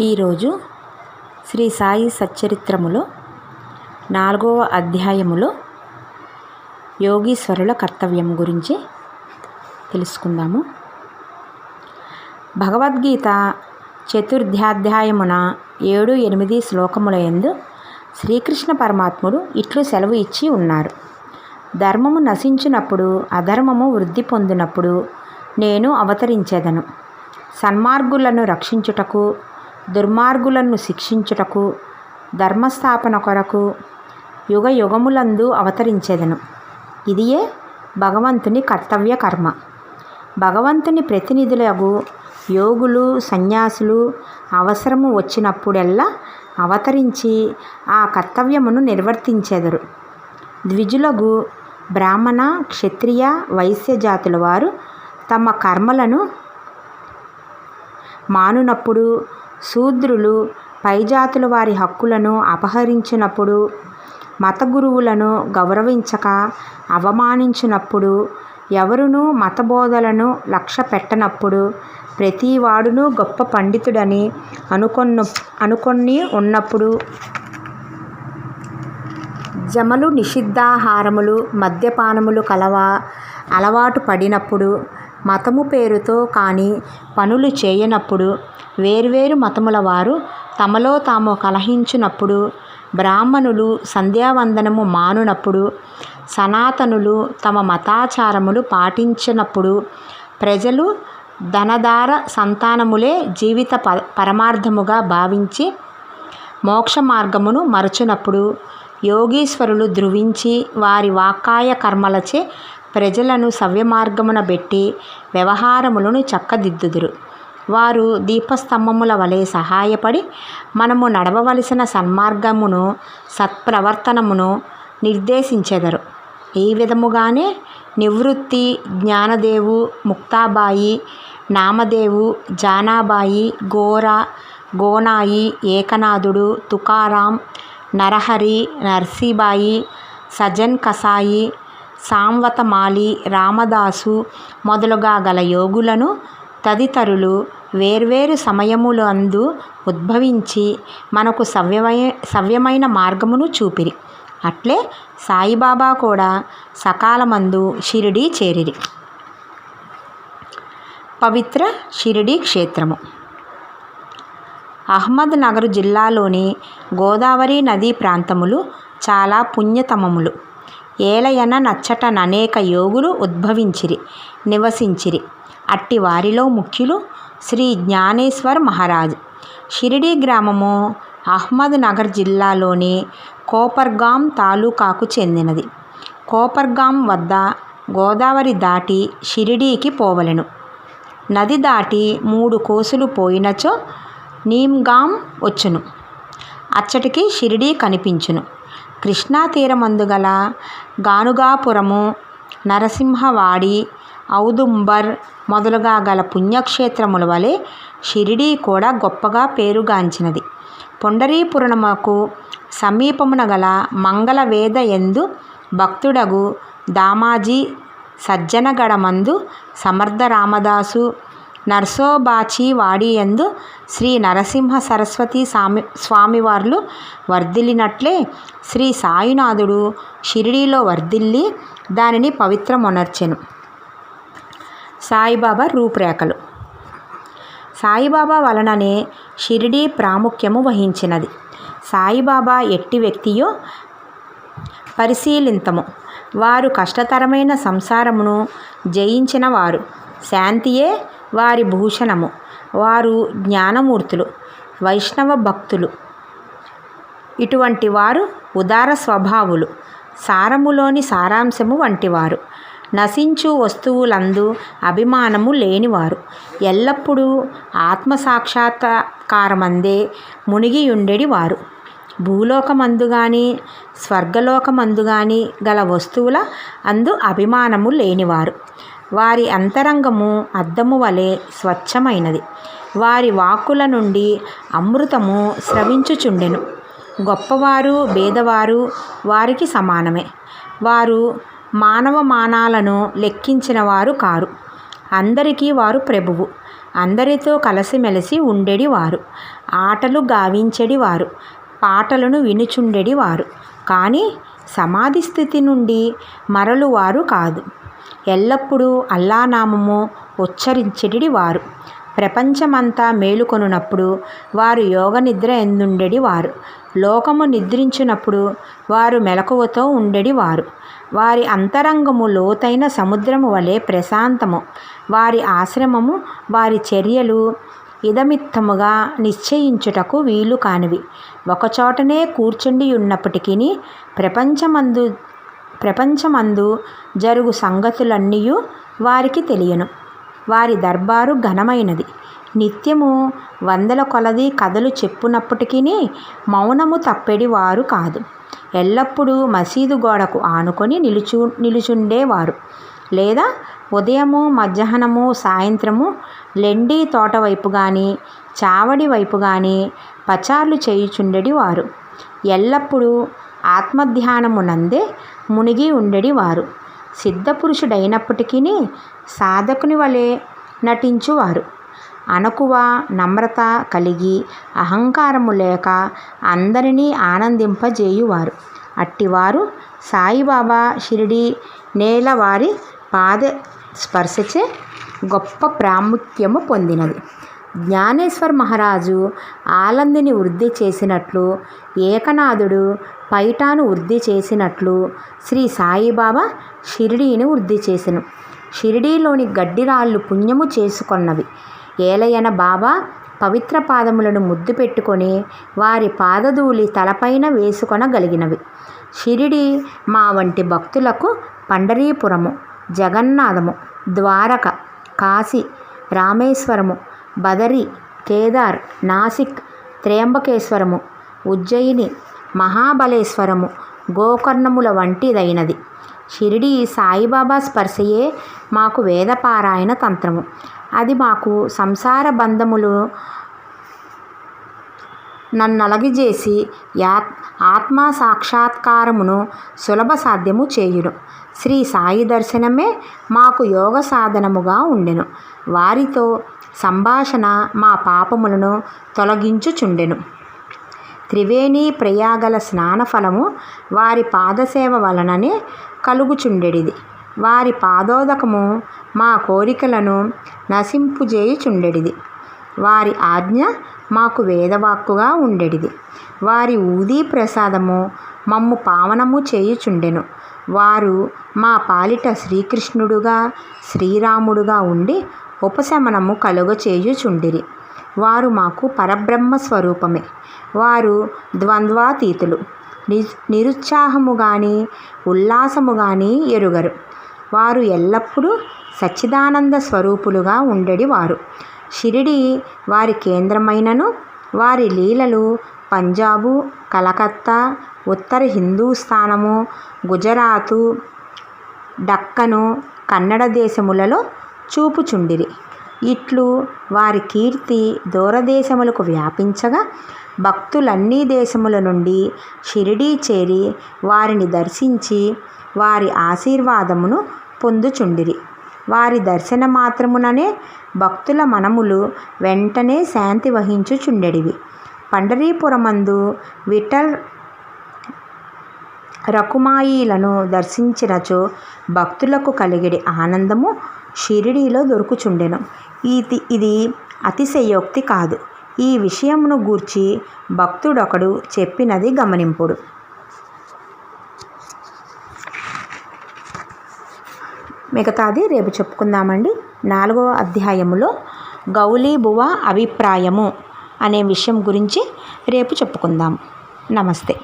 ఈరోజు శ్రీ సాయి సచ్చరిత్రములో నాలుగవ అధ్యాయములో యోగీశ్వరుల కర్తవ్యం గురించి తెలుసుకుందాము. భగవద్గీత చతుర్థాధ్యాయమున ఏడు ఎనిమిది శ్లోకముల ఎందు శ్రీకృష్ణ పరమాత్ముడు ఇట్లు సెలవు ఇచ్చి ఉన్నారు. ధర్మము నశించినప్పుడు అధర్మము వృద్ధి పొందినప్పుడు నేను అవతరించేదను. సన్మార్గులను రక్షించుటకు దుర్మార్గులను శిక్షించుటకు ధర్మస్థాపన కొరకు యుగ యుగములందు అవతరించేదను. ఇదియే భగవంతుని కర్తవ్య కర్మ. భగవంతుని ప్రతినిధులకు యోగులు సన్యాసులు అవసరము వచ్చినప్పుడెల్లా అవతరించి ఆ కర్తవ్యమును నిర్వర్తించెదరు. ద్విజులకు బ్రాహ్మణ క్షత్రియ వైశ్య జాతుల వారు తమ కర్మలను మానునప్పుడు శూద్రులు పైజాతుల వారి హక్కులను అపహరించినప్పుడు మత గురువులను గౌరవించక అవమానించినప్పుడు ఎవరునూ మతబోధలను లక్ష్య పెట్టనప్పుడు ప్రతివాడును గొప్ప పండితుడని అనుకొన్న అనుకొని ఉన్నప్పుడు జమలు నిషిద్ధాహారములు మద్యపానములు కలవా అలవాటు పడినప్పుడు మతము పేరుతో కానీ పనులు చేయనప్పుడు వేర్వేరు మతముల వారు తమలో తాము కలహించునప్పుడు బ్రాహ్మణులు సంధ్యావందనము మానునప్పుడు సనాతనులు తమ మతాచారములు పాటించినప్పుడు ప్రజలు ధనధార సంతానములే జీవిత ప పరమార్థముగా భావించి మోక్ష మార్గమును మరచునప్పుడు యోగీశ్వరులు ధృవించి వారి వాకాయ కర్మలచే ప్రజలను సవ్యమార్గమున పెట్టి వ్యవహారములను చక్కదిద్దుదురు. వారు దీపస్తంభముల వలె సహాయపడి మనము నడవవలసిన సన్మార్గమును సత్ప్రవర్తనమును నిర్దేశించెదరు. ఈ విధముగానే నివృత్తి జ్ఞానదేవు ముక్తాబాయి నామదేవు జానాబాయి గోర గోనాయి ఏకనాథుడు తుకారాం నరహరి నర్సీబాయి సజన్ కసాయి సాంవతమాలి రామదాసు మొదలుగా గల యోగులను తదితరులు వేర్వేరు సమయములందు ఉద్భవించి మనకు సవ్యమై సవ్యమైన మార్గమును చూపిరి. అట్లే సాయిబాబా కూడా సకాలమందు షిరిడీ చేరిరి. పవిత్ర షిరిడీ క్షేత్రము. అహ్మద్ నగర్ జిల్లాలోని గోదావరి నదీ ప్రాంతములు చాలా పుణ్యతమములు. ఏలయన నచ్చటననేక యోగులు ఉద్భవించిరి నివసించిరి. అట్టి వారిలో ముఖ్యులు శ్రీ జ్ఞానేశ్వర్ మహారాజ్. షిరిడీ గ్రామము అహ్మద్ నగర్ జిల్లాలోని కోపర్గాం తాలూకాకు చెందినది. కోపర్గాం వద్ద గోదావరి దాటి షిరిడీకి పోవలెను. నది దాటి మూడు కోసులు పోయినచో నీమ్గాం వచ్చును. అచ్చటికి షిరిడీ కనిపించును. కృష్ణా తీరమందు గల గానుగాపురము నరసింహవాడి ఔదుంబర్ మొదలుగా గల పుణ్యక్షేత్రముల వలె షిరిడీ కూడా గొప్పగా పేరుగాంచినది. పొండరీపురమునకు సమీపమున గల మంగళవేద ఎందు భక్తుడగు దామాజీ సజ్జనగడమందు సమర్థ రామదాసు నర్సోబాచి వాడియందు శ్రీ నరసింహ సరస్వతి స్వామి స్వామివార్లు వర్ధిల్లినట్లే శ్రీ సాయినాథుడు షిరిడీలో వర్ధిల్లి దానిని పవిత్రమొనర్చెను. సాయిబాబా రూపురేఖలు. సాయిబాబా వలననే షిరిడీ ప్రాముఖ్యము వహించినది. సాయిబాబా ఎట్టి వ్యక్తియో పరిశీలింతము. వారు కష్టతరమైన సంసారమును జయించిన వారు శాంతియే వారి భూషణము వారు జ్ఞానమూర్తులు వైష్ణవ భక్తులు. ఇటువంటి వారు ఉదార స్వభావులు సారములోని సారాంశము వంటివారు. నశించు వస్తువులందు అభిమానము లేనివారు. ఎల్లప్పుడూ ఆత్మసాక్షాత్కారమందే మునిగియుండెడి వారు భూలోకమందు కానీ స్వర్గలోకమందు కానీ గల వస్తువుల అందు అభిమానము లేనివారు. వారి అంతరంగము అద్దము వలె స్వచ్ఛమైనది. వారి వాక్కుల నుండి అమృతము స్రవించుచుండెను. గొప్పవారు భేదవారు వారికి సమానమే. వారు మానవ మానాలను లెక్కించిన వారు కారు. అందరికీ వారు ప్రభువు. అందరితో కలిసిమెలిసి ఉండేడివారు. ఆటలు గావించెడివారు. పాటలను వినుచుండెడివారు. కానీ సమాధి స్థితి నుండి మరలువారు కాదు. ఎల్లప్పుడూ అల్లానామము ఉచ్చరించెడివారు. ప్రపంచమంతా మేలుకొనున్నప్పుడు వారు యోగ నిద్ర ఎందుండెడి వారు లోకము నిద్రించినప్పుడు వారు మెలకువతో ఉండెడి వారు వారి అంతరంగము లోతైన సముద్రము వలె ప్రశాంతము. వారి ఆశ్రమము వారి చర్యలు ఇదమిత్తముగా నిశ్చయించుటకు వీలు కానివి ఒకచోటనే కూర్చుండి ఉన్నప్పటికీ ప్రపంచమందు ప్రపంచమందు జరుగు సంగతులన్నీ వారికి తెలియను. వారి దర్బారు ఘనమైనది. నిత్యము వందల కొలది కథలు చెప్పునప్పటికీ మౌనము తప్పెడి వారు కాదు. ఎల్లప్పుడూ మసీదు గోడకు ఆనుకొని నిలుచు నిలుచుండేవారు. లేదా ఉదయము మధ్యాహ్నము సాయంత్రము లెండి తోట వైపు కానీ చావడి వైపు కానీ పచార్లు చేయుచుండెడి వారు ఎల్లప్పుడూ ఆత్మధ్యానమునందే మునిగి ఉండెడి వారు సిద్ధపురుషుడైనప్పటికీ సాధకుని వలె నటించువారు. అనకువ నమ్రత కలిగి అహంకారము లేక అందరినీ ఆనందింపజేయువారు. అట్టివారు సాయిబాబా షిరిడి నేల వారి పాద స్పర్శచే గొప్ప ప్రాముఖ్యము పొందినది. జ్ఞానేశ్వర్ మహారాజు ఆలందిని వృద్ధి చేసినట్లు ఏకనాథుడు పైటాను వృద్ధి చేసినట్లు శ్రీ సాయిబాబా షిరిడీని వృద్ధి చేసెను. షిరిడీలోని గడ్డిరాళ్ళు పుణ్యము చేసుకొన్నవి. ఏలయన బాబా పవిత్ర పాదములను ముద్దు పెట్టుకొని వారి పాదధూళి తలపైన వేసుకొనగలిగినవి. షిరిడి మా వంటి భక్తులకు పండరీపురము జగన్నాథము ద్వారక కాశీ రామేశ్వరము బదరి కేదార్ నాసిక్ త్రయంబకేశ్వరము ఉజ్జయిని మహాబలేశ్వరము గోకర్ణముల వంటిదైనది. షిరిడి సాయిబాబా స్పర్శయే మాకు వేదపారాయణ తంత్రము. అది మాకు సంసార బంధములు నన్నలగిజేసి యా ఆత్మ సాక్షాత్కారమును సులభ సాధ్యము చేయును. శ్రీ సాయి దర్శనమే మాకు యోగ సాధనముగా ఉండెను. వారితో సంభాషణ మా పాపములను తొలగించుచుండెను. త్రివేణి ప్రయాగల స్నానఫలము వారి పాదసేవ వలననే కలుగుచుండెడిది. వారి పాదోదకము మా కోరికలను నశింపుజేయుచుండెడిది. వారి ఆజ్ఞ మాకు వేదవాక్కుగా ఉండెడిది. వారి ఊదీ ప్రసాదము మమ్ము పావనము చేయుచుండెను. వారు మా పాలిట శ్రీకృష్ణుడుగా శ్రీరాముడుగా ఉండి ఉపశమనము కలుగచేయుచుండిరి. వారు మాకు పరబ్రహ్మ స్వరూపమే వారు ద్వంద్వాతీతులు. ని నిరుత్సాహము కానీ ఉల్లాసము కానీ ఎరుగరు. వారు ఎల్లప్పుడూ సచ్చిదానంద స్వరూపులుగా ఉండడి వారు షిరిడి వారి కేంద్రమైనను వారి లీలలు పంజాబు కలకత్తా ఉత్తర హిందూస్థానము గుజరాతు డక్కను కన్నడ దేశములలో చూపుచుండిరి. ఇట్లు వారి కీర్తి దూరదేశములకు వ్యాపించగా భక్తులన్నీ దేశముల నుండి షిరిడీ చేరి వారిని దర్శించి వారి ఆశీర్వాదమును పొందుచుండిరి. వారి దర్శన మాత్రముననే భక్తుల మనములు వెంటనే శాంతి వహించుచుండెడివి. పండరీపురమందు విఠల్ రకుమాయిలను దర్శించినచో భక్తులకు కలిగిడి ఆనందము షిరిడీలో దొరుకుచుండెను. ఇది ఇది అతిశయోక్తి కాదు. ఈ విషయమును గూర్చి భక్తుడొకడు చెప్పినది గమనింపుడు. మిగతాది రేపు చెప్పుకుందామండి. నాలుగవ అధ్యాయములో గౌలీబువ అభిప్రాయము అనే విషయం గురించి రేపు చెప్పుకుందాం. నమస్తే.